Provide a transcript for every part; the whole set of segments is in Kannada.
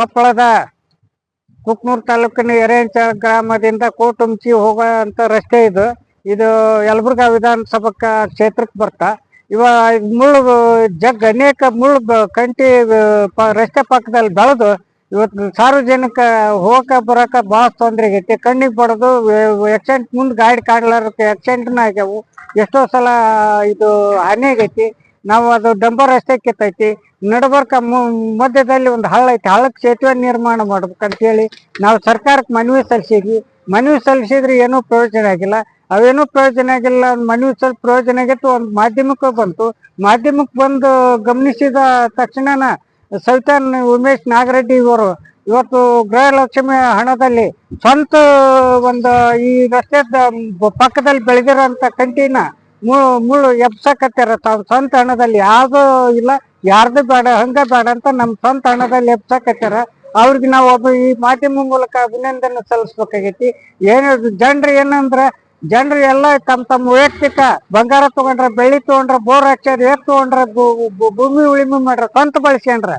ಕೊಪ್ಪಳದ ಕುಕ್ನೂರ್ ತಾಲೂಕಿನ ಎರೆಂಚ ಗ್ರಾಮದಿಂದ ಕೋಟುಂಚಿ ಹೋಗುವಂತ ರಸ್ತೆ ಇದು. ಇದು ಯಲಬುರ್ಗಾ ವಿಧಾನಸಭಾ ಕ್ಷೇತ್ರಕ್ಕೆ ಬರ್ತಾ. ಇವ ಮುಳ್ಳು ಜಗ್ ಅನೇಕ ಮುಳ್ಳು ಕಂಟಿ ರಸ್ತೆ ಪಕ್ಕದಲ್ಲಿ ಬೆಳೆದು ಇವತ್ತು ಸಾರ್ವಜನಿಕ ಹೋಗಕ ಬರಕ ಭಾಳ ತೊಂದರೆ ಆಗೈತಿ. ಕಣ್ಣಿಗೆ ಬಡದು ಆಕ್ಸಿಡೆಂಟ್ ಮುಂದೆ ಗಾಡಿ ಕಾಡ್ಲಾರಕ್ಕೆ ಆಕ್ಸಿಡೆಂಟ್ನ ಆಗ್ಯಾವು. ಎಷ್ಟೋ ಸಲ ಇದು ಹಾನಿ ಆಗೈತಿ. ನಾವು ಅದು ಡಂಬರ್ ರಸ್ತೆ ಕಿತ್ತೈತಿ. ನಡಬರ್ಕ ಮಧ್ಯದಲ್ಲಿ ಒಂದು ಹಳ್ಳ ಐತಿ. ಹಳ್ಳಕ್ಕೆ ಸೇತುವೆ ನಿರ್ಮಾಣ ಮಾಡ್ಬೇಕಂತ ಹೇಳಿ ನಾವು ಸರ್ಕಾರಕ್ಕೆ ಮನವಿ ಸಲ್ಲಿಸಿದ್ವಿ. ಮನವಿ ಸಲ್ಲಿಸಿದ್ರೆ ಏನೂ ಪ್ರಯೋಜನ ಆಗಿಲ್ಲ. ಅವೇನೂ ಪ್ರಯೋಜನ ಆಗಿಲ್ಲ ಮನವಿ ಸ್ವಲ್ಪ ಪ್ರಯೋಜನ ಆಗಿತ್ತು. ಒಂದು ಮಾಧ್ಯಮಕ್ಕೆ ಬಂತು. ಮಾಧ್ಯಮಕ್ಕೆ ಬಂದು ಗಮನಿಸಿದ ತಕ್ಷಣನ ಸವಿತಾನ್ ಉಮೇಶ್ ನಾಗರೆಡ್ಡಿ ಇವರು ಇವತ್ತು ಗೃಹಲಕ್ಷ್ಮಿ ಹಣದಲ್ಲಿ ಸ್ವಂತ ಒಂದು ಈ ರಸ್ತೆ ಪಕ್ಕದಲ್ಲಿ ಬೆಳೆದಿರೋಂಥ ಕಂಟಿನ ಮುಳ್ಳು ಮುಳ್ಳು ಎಬ್ಸಕತ್ತಾರ ತಾವು ಸ್ವಂತ ಹಣದಲ್ಲಿ. ಯಾವ್ದು ಇಲ್ಲ, ಯಾರ್ದು ಬೇಡ, ಹಂಗ ಬೇಡ ಅಂತ ನಮ್ಮ ಸ್ವಂತ ಹಣದಲ್ಲಿ ಎಬ್ಸಕತ್ತಾರ ಅವ್ರಿಗೆ ನಾವು ಒಬ್ಬ ಈ ಮಾಧ್ಯಮ ಮೂಲಕ ಅಭಿನಂದನೆ ಸಲ್ಲಿಸ್ಬೇಕಾಗೈತಿ. ಏನು ಜನರು ಏನಂದ್ರ ಜನರು ಎಲ್ಲ ತಮ್ಮ ತಮ್ಮ ವೈಯಕ್ತಿಕ ಬಂಗಾರ ತಗೊಂಡ್ರ, ಬೆಳ್ಳಿ ತಗೊಂಡ್ರ, ಬೋರ್ ಹಾಕ್ಸ್ಯಾರ, ಏರ್ ತಗೊಂಡ್ರ ಭೂಮಿ ಉಳಿಮೆ ಮಾಡ್ರ ಕಂತ ಬಳಸ್ಕೊಂಡ್ರ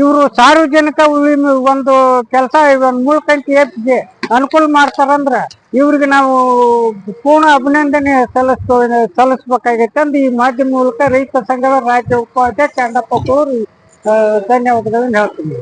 ಇವರು ಸಾರ್ವಜನಿಕ ಉಳಿಮೆ ಒಂದು ಕೆಲಸ ಒಂದು ಮುಳ್ಕಂಟಿ ಎತ್ತಿಗೆ ಅನುಕೂಲ ಮಾಡ್ತಾರಂದ್ರ ಇವ್ರಿಗೆ ನಾವು ಪೂರ್ಣ ಅಭಿನಂದನೆ ಸಲ್ಲಿಸ್ಕೊ, ಸಲ್ಲಿಸ್ಬೇಕಾಗೈತೆ ಅಂದ್ರೆ ಈ ಮಾಧ್ಯಮ ಮೂಲಕ ರೈತ ಸಂಘದ ರಾಜ್ಯ ಉಪಾಧ್ಯಕ್ಷ ಅವರು ಧನ್ಯವಾದಗಳನ್ನ ಹೇಳ್ತೀನಿ.